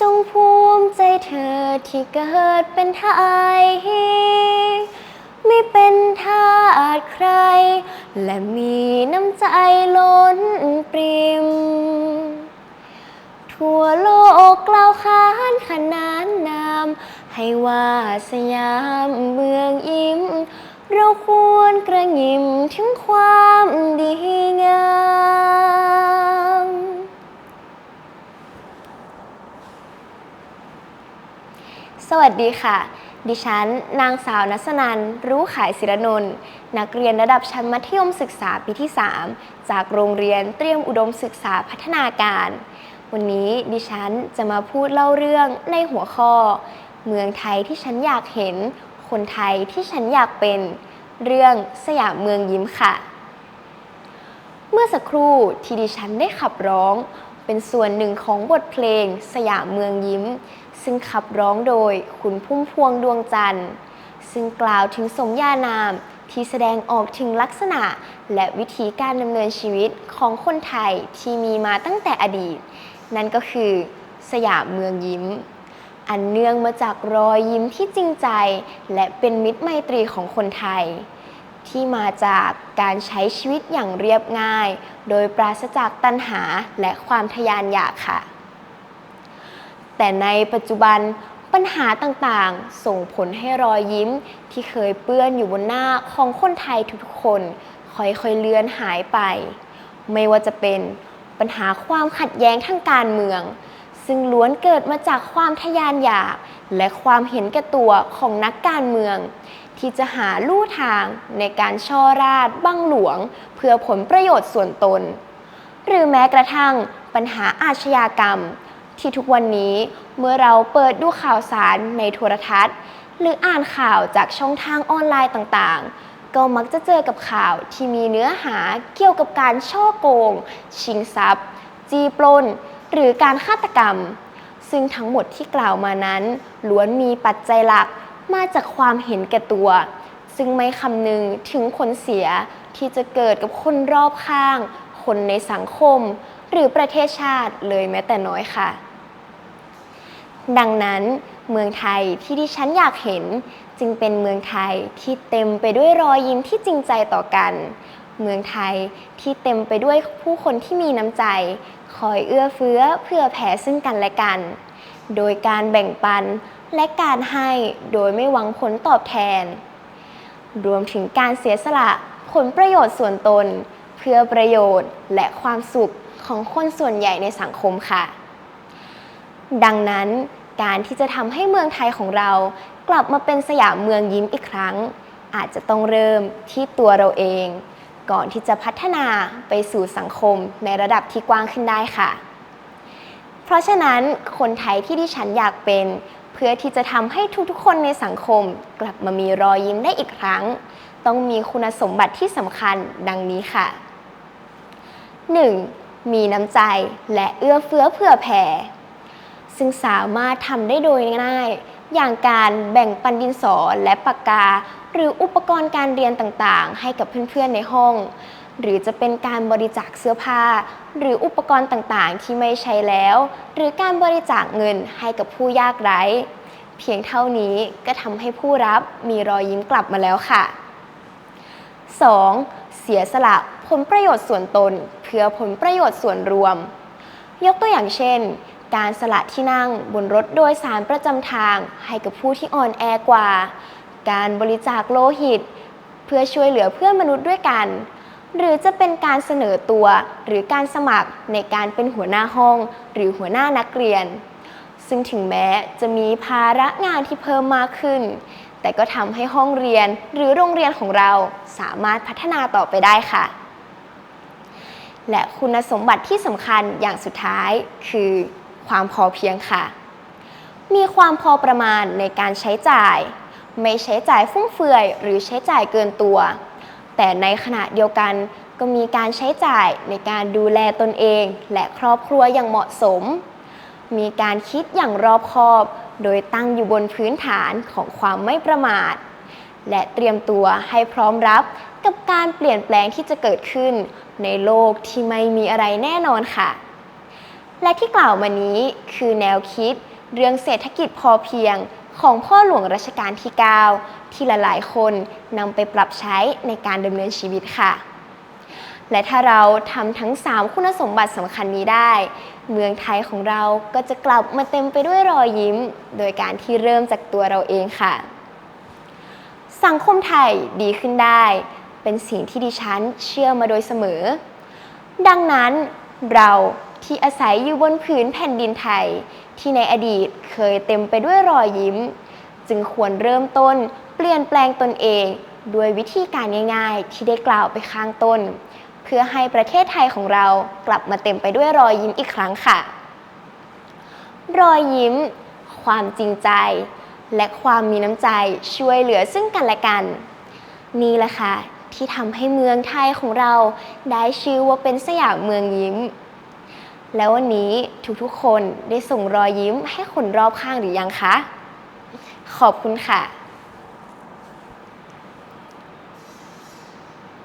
จงภูมิใจเธอที่เกิดเป็นไทย ไม่เป็นทาสใคร และมีน้ำใจล้นปริม ทั่วโลกกล่าวขานขนานนามให้ว่าสยามเมืองยิ้ม เราควรกระยิมถึงความดีงาม สวัสดีค่ะ ดิฉัน นางสาวนัสนันรู้ขายศิรนนท์นักเรียนระดับชั้นมัธยมศึกษาปีที่ 3 จากโรงเรียนเตรียมอุดมศึกษาพัฒนาการ วันนี้ดิฉันจะมาพูดเล่าเรื่องในหัวข้อ เมืองไทยที่ฉันอยากเห็น คนไทยที่ฉันอยากเป็น เรื่องสยามเมืองยิ้มค่ะ เมื่อสักครู่ที่ดิฉันได้ขับร้อง เป็นส่วนหนึ่งของบทเพลง สยามเมืองยิ้ม ซึ่งขับร้องโดยคุณพุ่มพวงดวงจันทร์ ซึ่งกล่าวถึงสมญานามที่แสดงออกถึงลักษณะ และวิธีการดำเนินชีวิตของคนไทยที่มีมาตั้งแต่อดีต นั่นก็คือ สยามเมืองยิ้ม อันเนื่องมาจากรอยยิ้มที่จริงใจ และเป็นมิตรไมตรีของคนไทย ที่มาจากการใช้ชีวิตอย่างเรียบง่าย โดยปราศจากตัณหาและความทะยานอยากค่ะ แต่ในปัจจุบันปัญหาต่างๆ ส่งผลให้รอยยิ้มที่เคยเปื้อนอยู่บนหน้าของคนไทยทุกๆคน ค่อยๆเลือนหายไป ไม่ว่าจะเป็นปัญหาความขัดแย้งทางการเมือง ซึ่งล้วนเกิดมาจากความทะยานอยาก และความเห็นแก่ตัวของนักการเมือง ที่จะหาลู่ทางในการช่อราดบังหลวง เพื่อผลประโยชน์ส่วนตน หรือแม้กระทั่งปัญหาอาชญากรรม ที่ทุกวันนี้เมื่อเราเปิดดูข่าวสารในโทรทัศน์ หรืออ่านข่าวจากช่องทางออนไลน์ต่างๆ ก็มักจะเจอกับข่าวที่มีเนื้อหาเกี่ยวกับการช่อโกง ชิงทรัพย์ จีปล้น หรือการฆาตกรรม ซึ่งทั้งหมดที่กล่าวมานั้นล้วนมีปัจจัยหลัก มาจากความเห็นแก่ตัว ซึ่งไม่คำนึงถึงผลเสียที่จะเกิดกับคนรอบข้าง คนในสังคม หรือประเทศชาติเลยแม้แต่น้อยค่ะ ดังนั้นเมืองไทยที่ดิฉันอยากเห็น จึงเป็นเมืองไทยที่เต็มไปด้วยรอยยิ้มที่จริงใจต่อกัน เมืองไทยที่เต็มไปด้วยผู้คนที่มีน้ำใจ คอยเอื้อเฟื้อเพื่อแผ่ซึ่งกันและกัน โดยการแบ่งปัน และการให้โดยไม่หวังผลตอบแทน รวมถึงการเสียสละผลประโยชน์ส่วนตน เพื่อประโยชน์และความสุขของคนส่วนใหญ่ในสังคมค่ะ ดังนั้นการที่จะทำให้เมืองไทยของเรากลับมาเป็นสยามเมืองยิ้มอีกครั้ง อาจจะต้องเริ่มที่ตัวเราเอง ก่อนที่จะพัฒนาไปสู่สังคมในระดับที่กว้างขึ้นได้ค่ะ เพราะฉะนั้นคนไทยที่ดิฉันอยากเป็น พื่อที่จะทำให้ทุกๆ คนในสังคม กลับมามีรอยยิ้มได้อีกครั้ง ต้องมีคุณสมบัติที่สำคัญดังนี้ค่ะ 1. มีน้ำใจและเอื้อเฟื้อเผื่อแผ่ซึ่งสามารถทำได้โดยง่าย อย่างการแบ่งปันดินสอและปากกา หรืออุปกรณ์การเรียนต่างๆ ให้กับเพื่อนๆในห้อง หรือจะเป็นการบริจาคเสื้อผ้า หรืออุปกรณ์ต่างๆ ที่ไม่ใช้แล้ว หรือการบริจาคเงินให้กับผู้ยากไร้ เพียงเท่านี้ก็ทำให้ผู้รับมีรอยยิ้มกลับมาแล้วค่ะ 2. เสียสละผลประโยชน์ส่วนตน เพื่อผลประโยชน์ส่วนรวม ยกตัวอย่างเช่น การสละที่นั่งบนรถโดยสารประจำทาง ให้กับผู้ที่อ่อนแอกว่า การบริจาคโลหิต เพื่อช่วยเหลือเพื่อนมนุษย์ด้วยกัน หรือจะเป็นการเสนอตัว หรือการสมัครในการเป็นหัวหน้าห้อง หรือหัวหน้านักเรียน ซึ่งถึงแม้จะมีภาระงานที่เพิ่มมากขึ้น แต่ก็ทำให้ห้องเรียนหรือโรงเรียนของเราสามารถพัฒนาต่อไปได้ค่ะ และคุณสมบัติที่สำคัญอย่างสุดท้ายคือ ความพอเพียงค่ะ มีความพอประมาณในการใช้จ่าย ไม่ใช้จ่ายฟุ่มเฟือย หรือใช้จ่ายเกินตัว แต่ในขณะเดียวกันก็มีการใช้จ่ายในการดูแลตนเอง และครอบครัวอย่างเหมาะสม มีการคิดอย่างรอบคอบ โดยตั้งอยู่บนพื้นฐานของความไม่ประมาท และเตรียมตัวให้พร้อมรับกับการเปลี่ยนแปลงที่จะเกิดขึ้น ในโลกที่ไม่มีอะไรแน่นอนค่ะ และที่กล่าวมานี้คือแนวคิดเรื่องเศรษฐกิจพอเพียงของพ่อหลวงรัชกาลที่ 9 ที่หลายๆ คนนำไปปรับใช้ในการดำเนินชีวิตค่ะ และถ้าเราทำทั้ง 3 คุณสมบัติสำคัญนี้ได้ เมืองไทยของเราก็จะกลับมาเต็มไปด้วยรอยยิ้ม โดยการที่เริ่มจากตัวเราเองค่ะ สังคมไทยดีขึ้นได้ เป็นสิ่งที่ดิฉันเชื่อมาโดยเสมอ ดังนั้นเราที่อาศัยอยู่บนผืนแผ่นดินไทย ที่ในอดีตเคยเต็มไปด้วยรอยยิ้ม จึงควรเริ่มต้น เปลี่ยนแปลงตนเองด้วยวิธีการง่ายๆ ที่ได้กล่าวไปข้างต้น เพื่อให้ประเทศไทยของเรากลับมาเต็มไปด้วยรอยยิ้มอีกครั้งค่ะ รอยยิ้ม ความจริงใจ และความมีน้ำใจช่วยเหลือซึ่งกันและกัน นี่แหละค่ะที่ทำให้เมืองไทยของเราได้ชื่อว่าเป็นสยามเมืองยิ้ม แล้ววันนี้ทุกๆคนได้ส่งรอยยิ้มให้คนรอบข้างหรือยังคะ ขอบคุณค่ะ